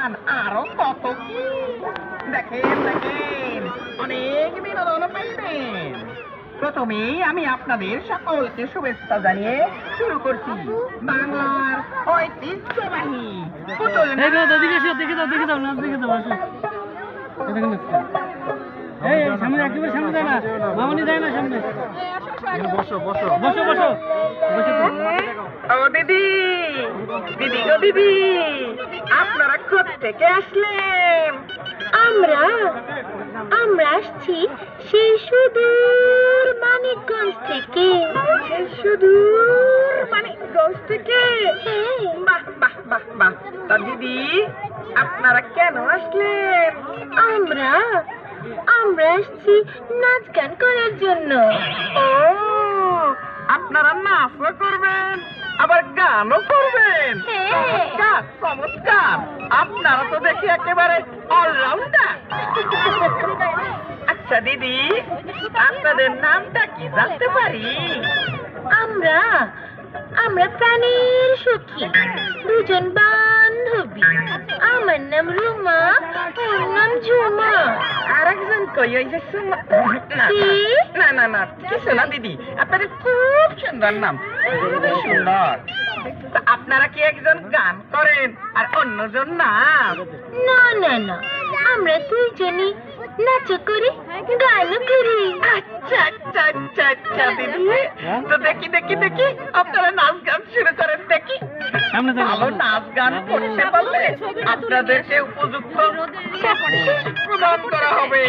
গান আরও কত কি? দেখেন দেখেন অনেক বিনোদন পাইবেন। প্রথমেই আমি আপনাদের সকলকে শুভেচ্ছা জানিয়ে শুরু করছি বাংলার ঐতিহ্যবাহী পুতুল। দেখে নাচ। আসো। এই, সামনে একেবারে সামনে যায় না। মামনি যায় না সামনে। বসো বসো। বসো বসো। বসে ও দিদি। দিদি গো দিদি। আপনারা থেকে আসলেন আমরা আমরা আসছি সেই সুদূর মানিকগঞ্জ থেকে। সেই সুদূর মানে গঞ্জ থেকে। বাহ বাহ বাহ বাহ। তা দিদি আপনারা কেন আসলেন? আমরা আমরা আসছি নাচ গান করার জন্য। ও আপনারা নাচও করবেন আবার গানও করবেন। চমৎকার আপনারা তো দেখি একেবারে অলরাউন্ডার আচ্ছা দিদি আপনাদের নামটা কি জানতে পারি? আমরা আমরা প্রাণের সখী দুজন বান্ধবী। আমার নাম রুমা ওর নাম ঝুমা। আরেকজন কই? ওই যে সুমা- না, না না না কিছু না দিদি। আপনাদের খুব সুন্দর নাম? সুন্দর। আপনারা কি একজন গান করেন আর অন্যজন নাচ না না না। আমরা দুইজনই নাচও করি গানও করি। আচ্ছা আচ্ছা আচ্ছা আচ্ছা দিদি। তো দেখি দেখি দেখি। আপনারা নাচ গান শুরু করেন দেখি। ভালো নাচ গান করতে পারলে আপনাদেরকে উপযুক্ত প্রদান করা হবে।